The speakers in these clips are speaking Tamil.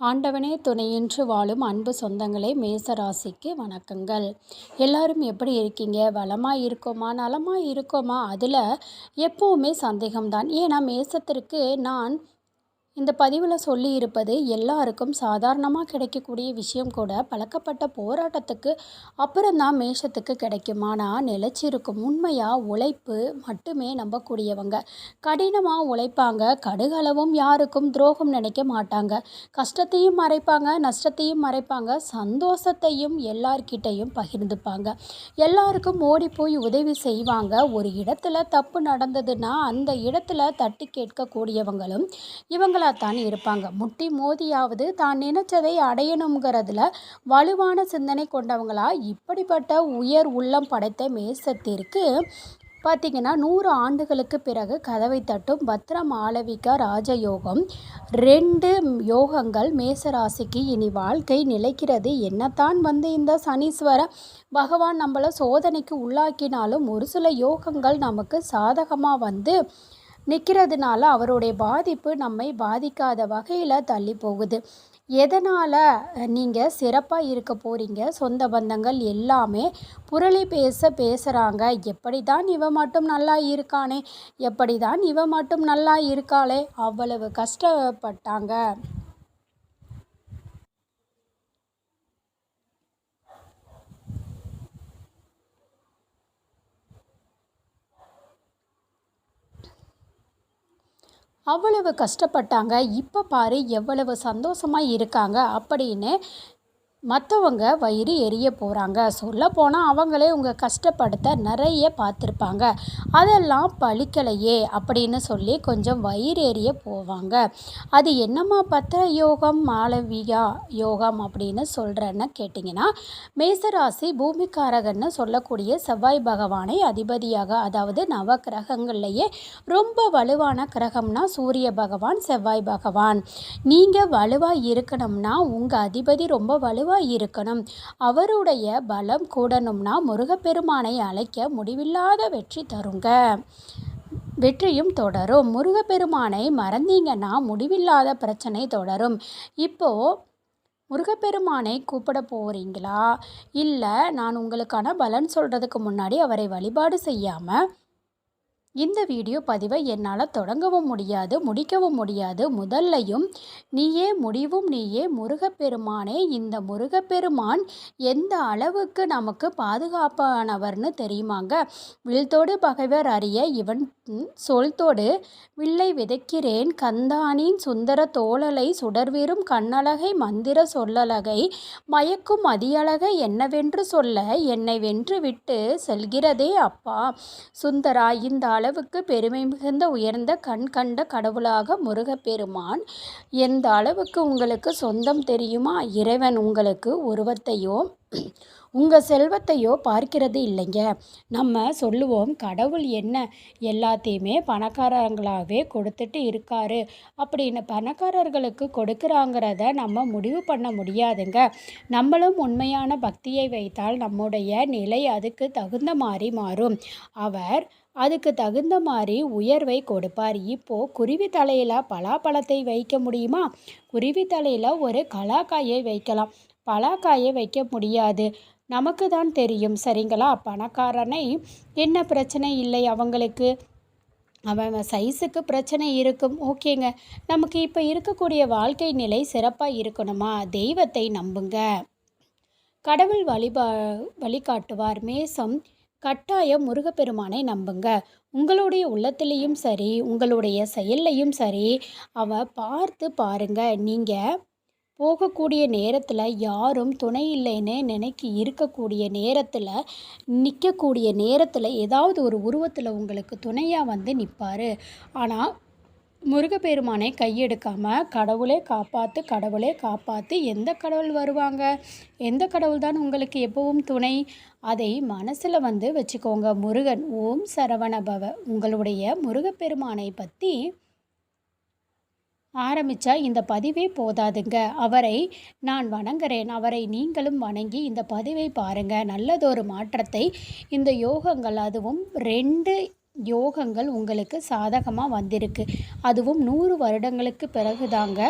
ஆண்டவனே துணையின்றி வாழும் அன்பு சொந்தங்களே மேசராசிக்கு வணக்கங்கள். எல்லாரும் எப்படி இருக்கீங்க? வளமாக இருக்கோமா? நலமாக இருக்கோமா? அதில் எப்போவுமே சந்தேகம்தான். ஏன்னா மேசத்திற்கு நான் இந்த பதிவில் சொல்லி இருப்பது எல்லாருக்கும் சாதாரணமாக கிடைக்கக்கூடிய விஷயம் கூட பழக்கப்பட்ட போராட்டத்துக்கு அப்புறம்தான் மேஷத்துக்கு கிடைக்கும். ஆனால் நிலச்சிருக்கும் உண்மையாக உழைப்பு மட்டுமே நம்பக்கூடியவங்க. கடினமாக உழைப்பாங்க. கடுகளவும் யாருக்கும் துரோகம் நினைக்க மாட்டாங்க. கஷ்டத்தையும் மறைப்பாங்க நஷ்டத்தையும் மறைப்பாங்க. சந்தோஷத்தையும் எல்லார்கிட்டையும் பகிர்ந்துப்பாங்க. எல்லாருக்கும் ஓடி போய் உதவி செய்வாங்க. ஒரு இடத்துல தப்பு நடந்ததுன்னா அந்த இடத்துல தட்டி கேட்கக்கூடியவங்களும் இவங்கள தான் இருப்பாங்க. முட்டி மோதியாவது தான் நினைச்சதை அடையணுங்கிறதுல வலுவான சிந்தனை கொண்டவங்களா? இப்படிப்பட்ட உயர் உள்ளம் படைத்த மேசத்திற்கு பார்த்திங்கன்னா நூறு ஆண்டுகளுக்கு பிறகு கதவை தட்டும் பத்ரம் ஆளவிகா ராஜயோகம். ரெண்டு யோகங்கள் மேசராசிக்கு இனி வாழ்க்கை நிலைக்கிறது. என்னத்தான் வந்து இந்த சனீஸ்வர பகவான் நம்மளை சோதனைக்கு உள்ளாக்கினாலும் ஒரு சில யோகங்கள் நமக்கு சாதகமாக வந்து நிற்கிறதுனால அவருடைய பாதிப்பு நம்மை பாதிக்காத வகையில் தள்ளி போகுது எதனால் நீங்கள் சிறப்பாக இருக்க போகிறீங்க சொந்த பந்தங்கள் எல்லாமே புரளி பேச பேசுகிறாங்க எப்படி தான் இவன் மட்டும் நல்லா இருக்கானே? எப்படி தான் இவன் மட்டும் நல்லா இருக்காளே? அவ்வளவு கஷ்டப்பட்டாங்க. அவ்வளவு கஷ்டப்பட்டாங்க. இப்போ பாரு எவ்வளவு சந்தோஷமாக இருக்காங்க அப்படின்னு மற்றவங்க வயிறு எரிய போகிறாங்க சொல்லப்போனால் அவங்களே உங்கள் கஷ்டப்படுத்த நிறைய பார்த்துருப்பாங்க. அதெல்லாம் பழிக்கலையே அப்படின்னு சொல்லி கொஞ்சம் வயிறு எரிய போவாங்க. அது என்னம்மா பத்திர யோகம் மாளவியா யோகம் அப்படின்னு சொல்கிறேன்னு கேட்டிங்கன்னா மேசராசி பூமிக்காரகன்னு சொல்லக்கூடிய செவ்வாய் பகவானை அதிபதியாக அதாவது நவ கிரகங்கள்லேயே ரொம்ப வலுவான கிரகம்னா சூரிய பகவான் செவ்வாய் பகவான். நீங்கள் வலுவாக இருக்கணும்னா உங்கள் அதிபதி ரொம்ப வலுவாக இருக்கணும். அவருடைய பலம் கூடணும்னா முருகப்பெருமானை அழைக்க முடிவில்லாத வெற்றி தருங்க. வெற்றியும் தொடரும். முருகப்பெருமானை மறந்தீங்கன்னா முடிவில்லாத பிரச்சனை தொடரும். இப்போது முருகப்பெருமானை கூப்பிட போகிறீங்களா இல்லை நான் உங்களுக்கான பலன் சொல்கிறதுக்கு முன்னாடி அவரை வழிபாடு செய்யாமல் இந்த வீடியோ பதிவை என்னால் தொடங்கவும் முடியாது முடிக்கவும் முடியாது. முதல்லையும் நீயே முடிவும் நீயே முருகப்பெருமானே இந்த முருகப்பெருமான் எந்த அளவுக்கு நமக்கு பாதுகாப்பானவர்னு தெரியுமாங்க? வில்தோடு பகைவர் அறிய இவன் சொல்தோடு வில்லை விதைக்கிறேன் கந்தானின் சுந்தர தோழலை சுடர்வீரும் கண்ணழகை மந்திர சொல்லழகை மயக்கும் அதியழகை என்னவென்று சொல்ல என்னை வென்று விட்டு செல்கிறதே அப்பா. சுந்தரா இந்த அளவுக்கு பெருமை மிகுந்த உயர்ந்த கண் கண்ட கடவுளாக முருகப்பெருமான் எந்த அளவுக்கு உங்களுக்கு சொந்தம் தெரியுமா? இறைவன் உங்களுக்கு உருவத்தையோ உங்கள் செல்வத்தையோ பார்க்கிறது இல்லைங்க. நம்ம சொல்லுவோம் கடவுள் என்ன? எல்லாத்தையுமே பணக்காரங்களாகவே கொடுத்துட்டு இருக்காரு. அப்படின்னு பணக்காரர்களுக்கு கொடுக்குறாங்கிறத நம்ம முடிவு பண்ண முடியாதுங்க. நம்மளும் உண்மையான பக்தியை வைத்தால் நம்முடைய நிலை அதுக்கு தகுந்த மாதிரி மாறும். அவர் அதுக்கு தகுந்த மாதிரி உயர்வை கொடுப்பார். இப்போது குருவி தலையில் பலாப்பழத்தை வைக்க முடியுமா? குருவி தலையில் ஒரு கலாக்காயை வைக்கலாம். பலாக்காயை வைக்க முடியாது. நமக்கு தான் தெரியும் சரிங்களா? பணக்காரனை என்ன பிரச்சனை இல்லை அவங்களுக்கு? அவன் சைஸுக்கு பிரச்சனை இருக்கும். ஓகேங்க. நமக்கு இப்போ இருக்கக்கூடிய வாழ்க்கை நிலை சிறப்பாக இருக்கணுமா? தெய்வத்தை நம்புங்க. கடவுள் வழிபா வழிகாட்டுவார். மேசம் கட்டாயம் முருகப்பெருமானை நம்புங்க. உங்களுடைய உள்ளத்துலேயும் சரி உங்களுடைய செயல்லையும் சரி அவ பார்த்து பாருங்க. நீங்கள் போகக்கூடிய நேரத்தில் யாரும் துணை இல்லைன்னு நினைக்கி இருக்கக்கூடிய நேரத்தில் நிற்கக்கூடிய நேரத்தில் ஏதாவது ஒரு உருவத்தில் உங்களுக்கு துணையாக வந்து நிற்பார் ஆனால் முருகப்பெருமானை கையெடுக்காமல் கடவுளே காப்பாற்று கடவுளே காப்பாற்று எந்த கடவுள் வருவாங்க? எந்த கடவுள் தான் உங்களுக்கு எப்பவும் துணை? அதை மனசில் வந்து வச்சுக்கோங்க. முருகன் ஓம் சரவணபவ உங்களுடைய முருகப்பெருமானை பற்றி ஆரம்பித்தா இந்த பதிவே போதாதுங்க. அவரை நான் வணங்குறேன். அவரை நீங்களும் வணங்கி இந்த பதிவை பாருங்கள் நல்லதொரு மாற்றத்தை. இந்த யோகங்கள் அதுவும் ரெண்டு யோகங்கள் உங்களுக்கு சாதகமாக வந்திருக்கு. அதுவும் நூறு வருடங்களுக்கு பிறகுதாங்க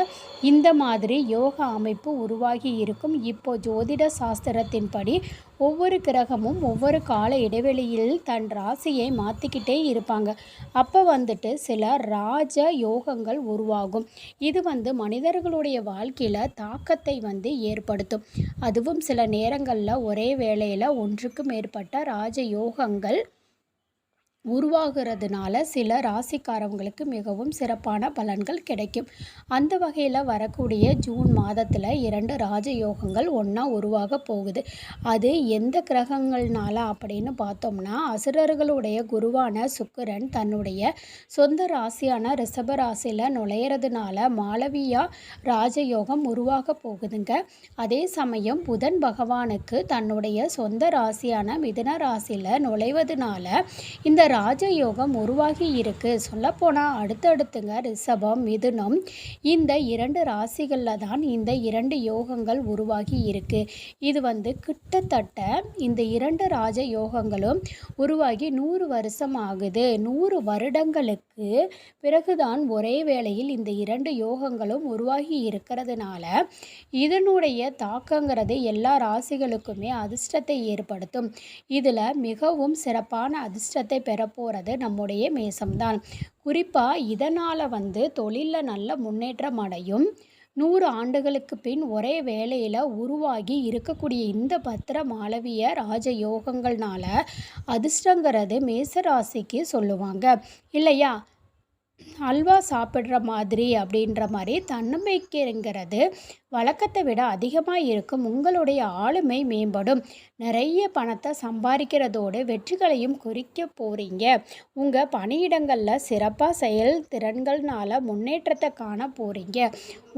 இந்த மாதிரி யோக அமைப்பு உருவாகி இருக்கும். இப்போ ஜோதிட சாஸ்திரத்தின்படி ஒவ்வொரு கிரகமும் ஒவ்வொரு கால இடைவெளியில் தன் ராசியை மாற்றிக்கிட்டே இருப்பாங்க. அப்போ வந்துட்டு சில ராஜ யோகங்கள் உருவாகும். இது வந்து மனிதர்களுடைய வாழ்க்கையில் தாக்கத்தை வந்து ஏற்படுத்தும். அதுவும் சில நேரங்களில் ஒரே வேளையில் ஒன்றுக்கு மேற்பட்ட ராஜ யோகங்கள் உருவாகிறதுனால சில ராசிக்காரவங்களுக்கு மிகவும் சிறப்பான பலன்கள் கிடைக்கும். அந்த வகையில் வரக்கூடிய ஜூன் மாதத்தில் இரண்டு ராஜயோகங்கள் ஒன்றா உருவாக போகுது. அது எந்த கிரகங்கள்னால அப்படின்னு பார்த்தோம்னா அசுரர்களுடைய குருவான சுக்கிரன் தன்னுடைய சொந்த ராசியான ரிஷப ராசியில் நுழையிறதுனால மாளவியா ராஜயோகம் உருவாக போகுதுங்க. அதே சமயம் புதன் பகவானுக்கு தன்னுடைய சொந்த ராசியான மிதுன ராசியில் நுழைவதனால இந்த ராஜயோகம் உருவாகி இருக்கு. சொல்லப்போனால் அடுத்தடுத்துங்க ரிஷபம் மிதுனம். இந்த இரண்டு ராசிகளில் தான் இந்த இரண்டு யோகங்கள் உருவாகி இருக்கு. இது வந்து கிட்டத்தட்ட இந்த இரண்டு ராஜ யோகங்களும் உருவாகி நூறு வருஷம் ஆகுது. நூறு வருடங்களுக்கு பிறகுதான் ஒரே வேளையில் இந்த இரண்டு யோகங்களும் உருவாகி இருக்கிறதுனால இதனுடைய தாக்கங்கிறது எல்லா ராசிகளுக்குமே அதிர்ஷ்டத்தை ஏற்படுத்தும். இதில் மிகவும் சிறப்பான அதிர்ஷ்டத்தை பெற வரப்போகிறது நம்முடைய மேசம்தான். குறிப்பாக இதனால் வந்து தொழிலில் நல்ல முன்னேற்றம் அடையும். நூறு ஆண்டுகளுக்கு பின் ஒரே வேலையில் உருவாகி இருக்கக்கூடிய இந்த பத்திர மாளவிய ராஜ யோகங்கள்னால அதிர்ஷ்டங்கிறது மேசராசிக்கு சொல்லுவாங்க. இல்லையா? அல்வா சாப்பிட்ற மாதிரி அப்படின்ற மாதிரி தன்னம்பிக்கைங்கிறது வழக்கத்தை விட அதிகமாக இருக்கும். உங்களுடைய ஆளுமை மேம்படும். நிறைய பணத்தை சம்பாதிக்கிறதோடு வெற்றிகளையும் குறிக்க போகிறீங்க உங்கள் பணியிடங்களில் சிறப்பாக செயல் திறன்கள்னால முன்னேற்றத்தை காண போகிறீங்க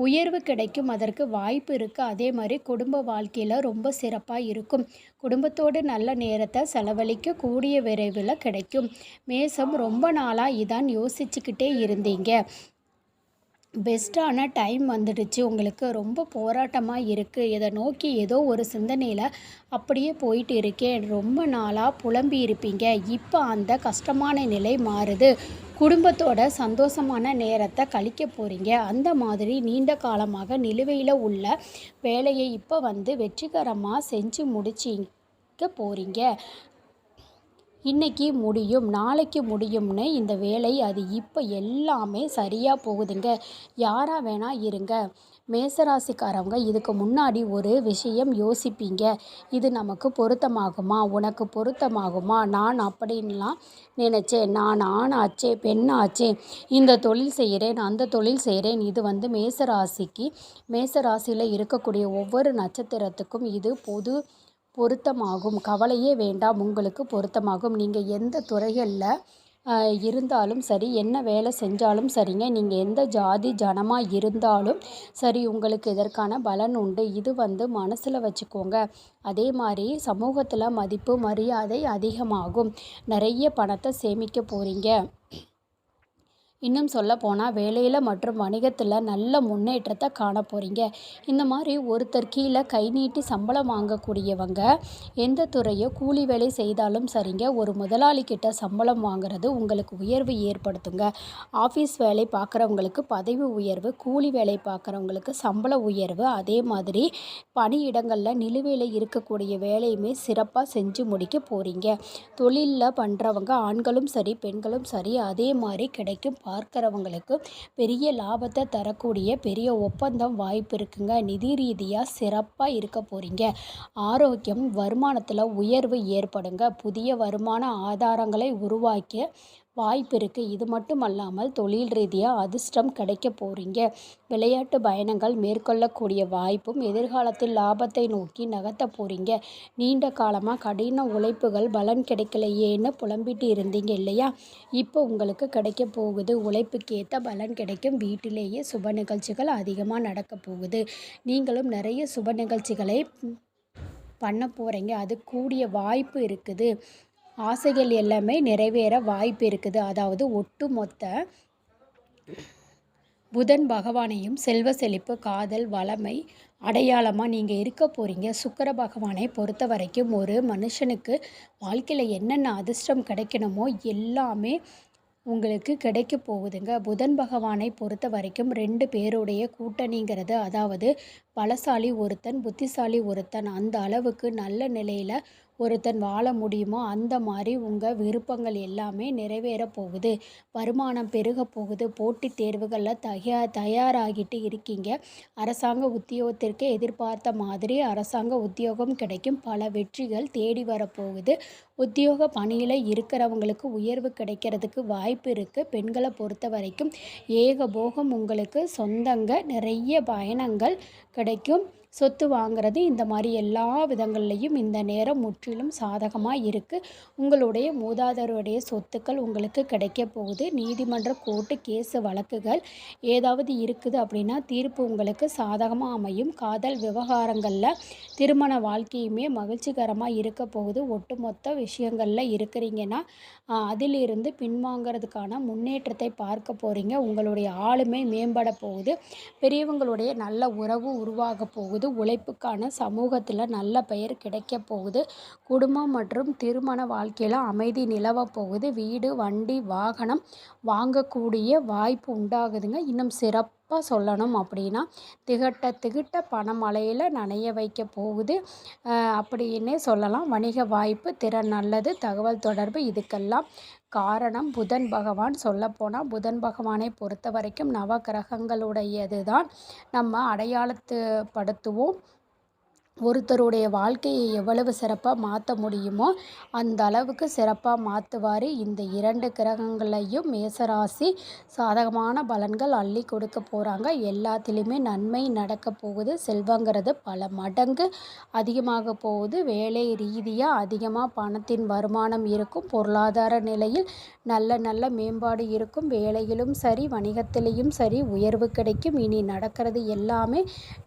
உயர்வு கிடைக்கும். அதற்கு வாய்ப்பு இருக்குது அதே மாதிரி குடும்ப வாழ்க்கையில் ரொம்ப சிறப்பாக இருக்கும். குடும்பத்தோடு நல்ல நேரத்தை செலவழிக்க கூடிய விரைவில் கிடைக்கும். மேசம் ரொம்ப நாளாக இதான் யோசிச்சுக்கிட்டே இருந்தீங்க. பெஸ்ட்டான டைம் வந்துடுச்சு. உங்களுக்கு ரொம்ப போராட்டமாக இருக்குது இதை நோக்கி ஏதோ ஒரு சிந்தனையில் அப்படியே போயிட்டு இருக்கேன். ரொம்ப நாளாக புலம்பி இருப்பீங்க. இப்போ அந்த கஷ்டமான நிலை மாறுது. குடும்பத்தோட சந்தோஷமான நேரத்தை கழிக்க போகிறீங்க அந்த மாதிரி நீண்ட காலமாக நிலுவையில் உள்ள வேலையை இப்போ வந்து வெற்றிகரமாக செஞ்சு முடிச்சிங்க போகிறீங்க இன்னைக்கு முடியும் நாளைக்கு முடியும்னு இந்த வேலை அது இப்போ எல்லாமே சரியாக போகுதுங்க. யாராக வேணால் இருங்க. மேசராசிக்காரவங்க இதுக்கு முன்னாடி ஒரு விஷயம் யோசிப்பீங்க. இது நமக்கு பொருத்தமாகுமா? உனக்கு பொருத்தமாகுமா? நான் அப்படின்லாம் நினச்சேன். நான் ஆணாச்சே பெண்ணாச்சே இந்த தொழில் செய்கிறேன் அந்த தொழில் செய்கிறேன் இது வந்து மேசராசிக்கு மேசராசியில் இருக்கக்கூடிய ஒவ்வொரு நட்சத்திரத்துக்கும் இது பொது பொருத்தமாகும். கவலையே வேண்டாம் உங்களுக்கு பொருத்தமாகும். நீங்கள் எந்த துறைகளில் இருந்தாலும் சரி என்ன வேலை செஞ்சாலும் சரிங்க. நீங்கள் எந்த ஜாதி ஜனமாக இருந்தாலும் சரி உங்களுக்கு இதற்கான பலன் உண்டு. இது வந்து மனசில் வச்சுக்கோங்க. அதே மாதிரி சமூகத்தில் மதிப்பு மரியாதை அதிகமாகும். நிறைய பணத்தை சேமிக்க போகிறீங்க இன்னும் சொல்ல போனால் வேலையில் மற்றும் வணிகத்தில் நல்ல முன்னேற்றத்தை காண போகிறீங்க இந்த மாதிரி ஒருத்தர் கீழே கை நீட்டி சம்பளம் வாங்கக்கூடியவங்க எந்த துறையோ கூலி வேலை செய்தாலும் சரிங்க ஒரு முதலாளிக்கிட்ட சம்பளம் வாங்குறது உங்களுக்கு உயர்வு ஏற்படுத்துங்க. ஆஃபீஸ் வேலை பார்க்குறவங்களுக்கு பதவி உயர்வு கூலி வேலை பார்க்குறவங்களுக்கு சம்பள உயர்வு அதே மாதிரி பணியிடங்களில் நிலுவையில் இருக்கக்கூடிய வேலையுமே சிறப்பாக செஞ்சு முடிக்க போகிறீங்க தொழிலில் பண்ணுறவங்க ஆண்களும் சரி பெண்களும் சரி அதே மாதிரி கிடைக்கும் பார்க்குறவங்களுக்கு பெரிய லாபத்தை தரக்கூடிய பெரிய ஒப்பந்தம் வாய்ப்பு இருக்குங்க. நிதி ரீதியாக சிறப்பாக இருக்க போகிறீங்க ஆரோக்கியம் வருமானத்தில் உயர்வு ஏற்படுங்க. புதிய வருமான ஆதாரங்களை உருவாக்கி வாய்ப்பு இருக்குது இது மட்டும் அல்லாமல் தொழில் ரீதியாக அதிர்ஷ்டம் கிடைக்க போகிறீங்க விளையாட்டு பயணங்கள் மேற்கொள்ளக்கூடிய வாய்ப்பும் எதிர்காலத்தில் லாபத்தை நோக்கி நகர்த்த போகிறீங்க நீண்ட காலமாக கடின உழைப்புகள் பலன் கிடைக்கலையேன்னு புலம்பிட்டு இருந்தீங்க இல்லையா? இப்போ உங்களுக்கு கிடைக்க போகுது. உழைப்புக்கேற்ற பலன் கிடைக்கும். வீட்டிலேயே சுப நிகழ்ச்சிகள் அதிகமாக நடக்க போகுது. நீங்களும் நிறைய சுப நிகழ்ச்சிகளை பண்ண போகிறீங்க அது கூடிய வாய்ப்பு இருக்குது. ஆசைகள் எல்லாமே நிறைவேற வாய்ப்பு இருக்குது. அதாவது ஒட்டுமொத்த புதன் பகவானையும் செல்வ செழிப்பு காதல் வளமை அடையாளமாக நீங்கள் இருக்க போகிறீங்க சுக்கர பகவானை பொறுத்த வரைக்கும் ஒரு மனுஷனுக்கு வாழ்க்கையில் என்னென்ன அதிர்ஷ்டம் கிடைக்கணுமோ எல்லாமே உங்களுக்கு கிடைக்க போகுதுங்க. புதன் பகவானை பொறுத்த வரைக்கும் ரெண்டு பேருடைய கூட்டணிங்கிறது அதாவது பலசாலி ஒருத்தன் புத்திசாலி ஒருத்தன் அந்த அளவுக்கு நல்ல நிலையில் ஒருத்தன் வாழ முடியுமோ அந்த மாதிரி உங்கள் விருப்பங்கள் எல்லாமே நிறைவேற போகுது. வருமானம் பெருக போகுது. போட்டித் தேர்வுகளில் தயா தயாராகிட்டு இருக்கீங்க. அரசாங்க உத்தியோகத்திற்கு எதிர்பார்த்த மாதிரி அரசாங்க உத்தியோகம் கிடைக்கும். பல வெற்றிகள் தேடி வரப்போகுது உத்தியோக பணியில் இருக்கிறவங்களுக்கு உயர்வு கிடைக்கிறதுக்கு வாய்ப்பு இருக்குது பெண்களை பொறுத்த வரைக்கும் ஏகபோகம் உங்களுக்கு சொந்தங்க நிறைய பயணங்கள் கிடைக்கும். சொத்து வாங்குறது இந்த மாதிரி எல்லா விதங்கள்லையும் இந்த நேரம் முற்றிலும் சாதகமாக இருக்குது உங்களுடைய மூதாதருடைய சொத்துக்கள் உங்களுக்கு கிடைக்க போகுது. நீதிமன்ற கோர்ட்டு கேஸு வழக்குகள் ஏதாவது இருக்குது அப்படின்னா தீர்ப்பு உங்களுக்கு சாதகமாக அமையும். காதல் விவகாரங்களில் திருமண வாழ்க்கையுமே மகிழ்ச்சிகரமாக இருக்க போகுது. ஒட்டுமொத்த விஷயங்களில் இருக்கிறீங்கன்னா அதிலிருந்து பின்வாங்கிறதுக்கான முன்னேற்றத்தை பார்க்க போகிறீங்க உங்களுடைய ஆளுமை மேம்பட போகுது. பெரியவங்களுடைய நல்ல உறவு உருவாக போகுது. உழைப்புக்கான சமூகத்தில் நல்ல பெயர் கிடைக்க போகுது. குடும்பம் மற்றும் திருமண வாழ்க்கையில் அமைதி நிலவ போகுது. வீடு வண்டி வாகனம் வாங்கக்கூடிய வாய்ப்பு உண்டாகுதுங்க. இன்னும் சிறப்பு சிறப்பாக சொல்லணும் அப்படின்னா திகட்ட திகட்ட பணமழையில் நனைய வைக்க போகுது. அப்படின்னே சொல்லலாம். வணிக வாய்ப்பு திறன் நல்லது தகவல் தொடர்பு இதுக்கெல்லாம் காரணம் புதன் பகவான். சொல்லப்போனால் புதன் பகவானை பொறுத்த வரைக்கும் நவ கிரகங்களுடையது தான் நம்ம அடையாளத்து படுத்துவோம் ஒருத்தருடைய வாழ்க்கையை எவ்வளவு சிறப்பாக மாற்ற முடியுமோ அந்த அளவுக்கு சிறப்பாக மாற்றுவார் இந்த இரண்டு கிரகங்களையும் மேசராசி சாதகமான பலன்கள் அள்ளி கொடுக்க போகிறாங்க எல்லாத்துலேயுமே நன்மை நடக்க போகுது. செல்வங்கிறது பல மடங்கு அதிகமாக போகுது. வேலை ரீதியாக அதிகமாக பணத்தின் வருமானம் இருக்கும். பொருளாதார நிலையில் நல்ல நல்ல மேம்பாடு இருக்கும். வேலையிலும் சரி வணிகத்திலையும் சரி உயர்வு கிடைக்கும். இனி நடக்கிறது எல்லாமே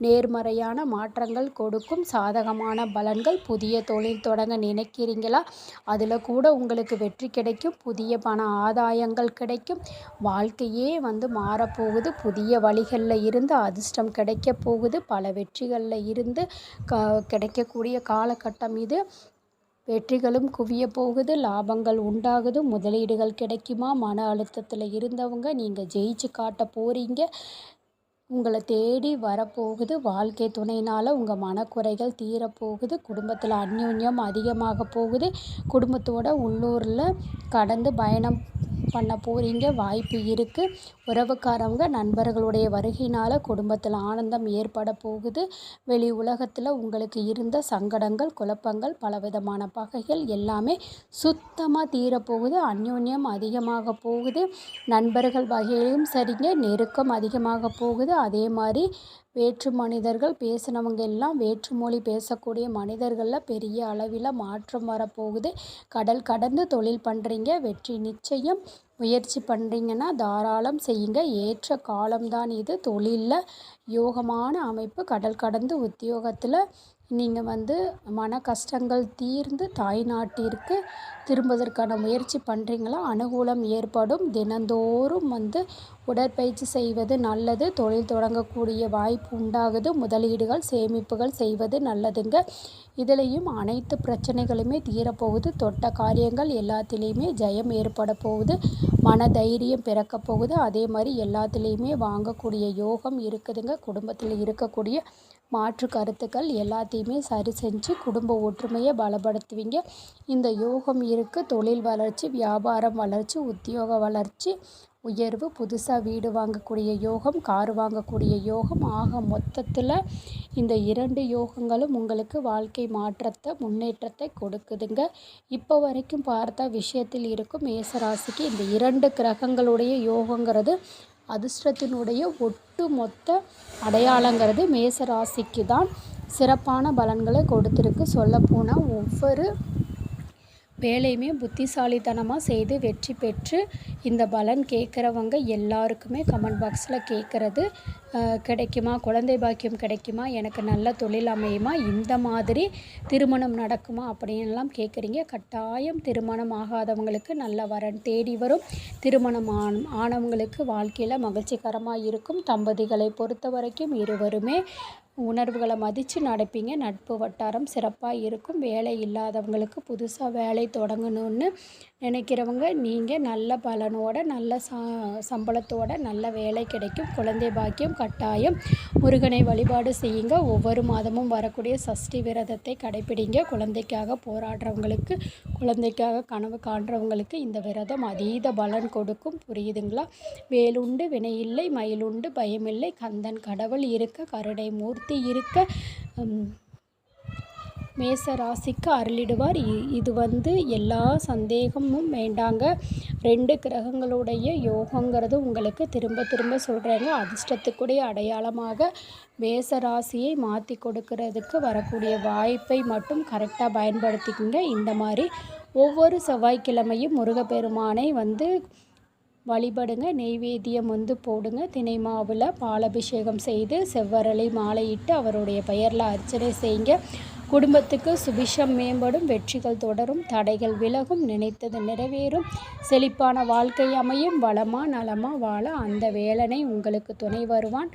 நேர்மறையான மாற்றங்கள் கொடுக்கும். கிடைக்கும் சாதகமான பலன்கள் புதிய தொழில் தொடங்க நினைக்கிறீங்களா? அதில் கூட உங்களுக்கு வெற்றி கிடைக்கும் புதிய பண ஆதாயங்கள் கிடைக்கும். வாழ்க்கையே வந்து மாறப்போகுது. புதிய வழிகளில் இருந்து அதிர்ஷ்டம் கிடைக்க போகுது. பல வெற்றிகளில் இருந்து க கிடைக்கக்கூடிய காலகட்டம் இது. வெற்றிகளும் குவிய போகுது. லாபங்கள் உண்டாகுது. முதலீடுகள் கிடைக்குமா? மன அழுத்தத்தில் இருந்தவங்க நீங்கள் ஜெயிச்சு காட்ட போகிறீங்க உங்களை தேடி வரப்போகுது வாழ்க்கை துணையினால் உங்கள் மனக்குறைகள் தீரப்போகுது குடும்பத்தில் அந்யோன்யம் அதிகமாக போகுது. குடும்பத்தோட உள்ளூரில் கடந்து பயணம் பண்ண போகிறீங்க வாய்ப்பு இருக்குது உறவுக்காரவங்க நண்பர்களுடைய வருகையினால் குடும்பத்தில் ஆனந்தம் ஏற்பட போகுது. வெளி உலகத்தில் உங்களுக்கு இருந்த சங்கடங்கள் குழப்பங்கள் பலவிதமான பகைகள் எல்லாமே சுத்தமாக தீரப்போகுது அந்யோன்யம் அதிகமாக போகுது. நண்பர்கள் வகையிலும் சரிங்க. நெருக்கம் அதிகமாக போகுது. அதே மாதிரி வேற்று மனிதர்கள் பேசினவங்க எல்லாம் வேற்று மொழி பேசக்கூடிய மனிதர்களில் பெரிய அளவில் மாற்றம் வரப்போகுது. கடல் கடந்து தொழில் பண்ணுறீங்க வெற்றி நிச்சயம் முயற்சி பண்ணுறீங்கன்னா தாராளம் செய்யுங்க. ஏற்ற காலம்தான் இது. தொழிலில் யோகமான அமைப்பு. கடல் கடந்து உத்தியோகத்தில் நீங்கள் வந்து மன கஷ்டங்கள் தீர்ந்து தாய்நாட்டிற்கு திரும்புவதற்கான முயற்சி பண்ணுறீங்களா அனுகூலம் ஏற்படும். தினந்தோறும் வந்து உடற்பயிற்சி செய்வது நல்லது. தொழில் தொடங்கக்கூடிய வாய்ப்பு உண்டாகுது. முதலீடுகள் சேமிப்புகள் செய்வது நல்லதுங்க. இதுலேயும் அனைத்து பிரச்சனைகளுமே தீரப்போகுது. தொட்ட காரியங்கள் எல்லாத்துலேயுமே ஜெயம் ஏற்பட போகுது. மன தைரியம் பிறக்க போகுது. அதே மாதிரி எல்லாத்துலேயுமே வாங்கக்கூடிய யோகம் இருக்குதுங்க. குடும்பத்தில் இருக்கக்கூடிய மாற்று கருத்துக்கள் எல்லாத்தையுமே சரி செஞ்சு குடும்ப ஒற்றுமையை பலப்படுத்துவீங்க. இந்த யோகம் இருக்குது தொழில் வளர்ச்சி வியாபாரம் வளர்ச்சி உத்தியோக வளர்ச்சி உயர்வு புதுசாக வீடு வாங்கக்கூடிய யோகம் கார் வாங்கக்கூடிய யோகம் ஆக மொத்தத்தில் இந்த இரண்டு யோகங்களும் உங்களுக்கு வாழ்க்கை மாற்றத்தை முன்னேற்றத்தை கொடுக்குதுங்க. இப்போ வரைக்கும் பார்த்த விஷயத்தில் இருக்கும் மேசராசிக்கு இந்த இரண்டு கிரகங்களுடைய யோகங்கிறது அதிர்ஷ்டத்தினுடைய ஒட்டு மொத்த அடையாளங்கிறது மேச ராசிக்கு தான் சிறப்பான பலன்களை கொடுத்துருக்கு. சொல்லப்போனால் ஒவ்வொரு வேலையுமே புத்திசாலித்தனமாக செய்து வெற்றி பெற்று இந்த பலன் கேட்குறவங்க எல்லாருக்குமே கமெண்ட் பாக்ஸில் கேட்குறது. கிடைக்குமா? குழந்தை பாக்கியம் கிடைக்குமா? எனக்கு நல்ல தொழில் அமையுமா? இந்த மாதிரி திருமணம் நடக்குமா? அப்படின்லாம் கேட்குறீங்க. கட்டாயம் திருமணம் ஆகாதவங்களுக்கு நல்ல வரன் தேடி வரும். திருமணம் ஆன ஆனவங்களுக்கு வாழ்க்கையில் மகிழ்ச்சிகரமாக இருக்கும். தம்பதிகளை பொறுத்த வரைக்கும் இருவருமே உணர்வுகளை மதித்து நடப்பீங்க. நட்பு வட்டாரம் சிறப்பாக இருக்கும். வேலை இல்லாதவங்களுக்கு புதுசாக வேலை தொடங்கணும்னு நினைக்கிறவங்க நீங்கள் நல்ல பலனோட நல்ல சா சம்பளத்தோட நல்ல வேலை கிடைக்கும். குழந்தை பாக்கியம் கட்டாயம். முருகனை வழிபாடு செய்யுங்க. ஒவ்வொரு மாதமும் வரக்கூடிய சஷ்டி விரதத்தை கடைப்பிடிங்க குழந்தைக்காக போராடுறவங்களுக்கு குழந்தைக்காக கனவு காண்றவங்களுக்கு இந்த விரதம் அதீத பலன் கொடுக்கும். புரியுதுங்களா? வேலுண்டு வினையில்லை மயிலுண்டு பயமில்லை. கந்தன் கடவுள் இருக்க கருணை மூர்த்தி இருக்க மேச ராசிக்கு அருளிடுவார் இது வந்து எல்லா சந்தேகமும் வேண்டாங்க. ரெண்டு கிரகங்களுடைய யோகங்கிறது உங்களுக்கு திரும்ப திரும்ப சொல்கிறாங்க அதிர்ஷ்டத்துக்குடைய அடையாளமாக மேச ராசியை மாற்றி கொடுக்கறதுக்கு வரக்கூடிய வாய்ப்பை மட்டும் கரெக்டாக பயன்படுத்திக்கோங்க. இந்த மாதிரி ஒவ்வொரு செவ்வாய்க்கிழமையும் முருகப்பெருமானை வந்து வழிபடுங்க. நெய்வேத்தியம் வந்து போடுங்க. தினை மாவில் பாலபிஷேகம் செய்து செவ்வரளை மாலையிட்டு அவருடைய பெயரில் அர்ச்சனை செய்யுங்க. குடும்பத்துக்கு சுபிஷம் மேம்படும் வெற்றிகள் தொடரும் தடைகள் விலகும் நினைத்தது நிறைவேறும். செழிப்பான வாழ்க்கை அமையும் வளமாக நலமாக வாழ அந்த வேலனை உங்களுக்கு துணை வருவான்.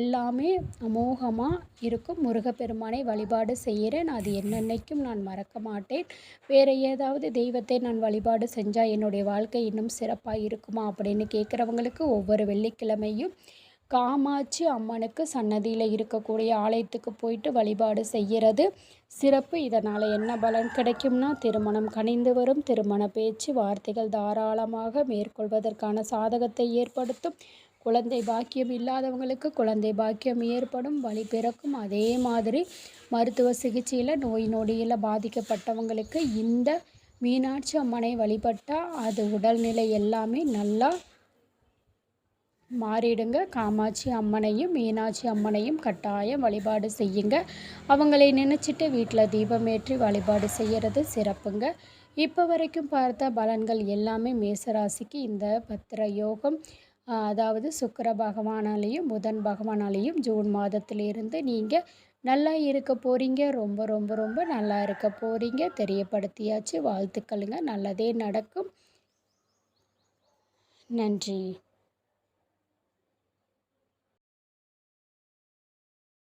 எல்லாமே அமோகமாக இருக்கும். முருகப்பெருமானை வழிபாடு செய்கிறேன். அது என்னென்னைக்கும் நான் மறக்க மாட்டேன். வேறு ஏதாவது தெய்வத்தை நான் வழிபாடு செஞ்சால் என்னுடைய வாழ்க்கை இன்னும் சிறப்பாக இருக்குமா அப்படின்னு கேட்குறவங்களுக்கு ஒவ்வொரு வெள்ளிக்கிழமையும் காமாட்சி அம்மனுக்கு சன்னதியில் இருக்கக்கூடிய ஆலயத்துக்கு போயிட்டு வழிபாடு செய்கிறது சிறப்பு. இதனால் என்ன பலன் கிடைக்கும்னா திருமணம் கனிந்து வரும். திருமண பேச்சு வார்த்தைகள் தாராளமாக மேற்கொள்வதற்கான சாதகத்தை ஏற்படுத்தும். குழந்தை பாக்கியம் இல்லாதவங்களுக்கு குழந்தை பாக்கியம் ஏற்படும். வழி பிறக்கும். அதே மாதிரி மருத்துவ சிகிச்சையில் நோய் நொடியில் பாதிக்கப்பட்டவங்களுக்கு இந்த மீனாட்சி அம்மனை வழிபட்டால் அது உடல்நிலை எல்லாமே நல்லா மாறிடுங்க. காமாட்சி அம்மனையும் மீனாட்சி அம்மனையும் கட்டாயம் வழிபாடு செய்யுங்க. அவங்களை நினச்சிட்டு வீட்டில் தீபமேற்றி வழிபாடு செய்கிறது சிறப்புங்க. இப்போ வரைக்கும் பார்த்த பலன்கள் எல்லாமே மேசராசிக்கு இந்த பத்திர யோகம் அதாவது சுக்கர பகவானாலேயும் புதன் பகவானாலேயும் ஜூன் மாதத்திலிருந்து நீங்கள் நல்லா இருக்க போகிறீங்க ரொம்ப ரொம்ப ரொம்ப நல்லா இருக்க போகிறீங்க தெரியப்படுத்தியாச்சு. வாழ்த்துக்களுங்க. நல்லதே நடக்கும். நன்றி.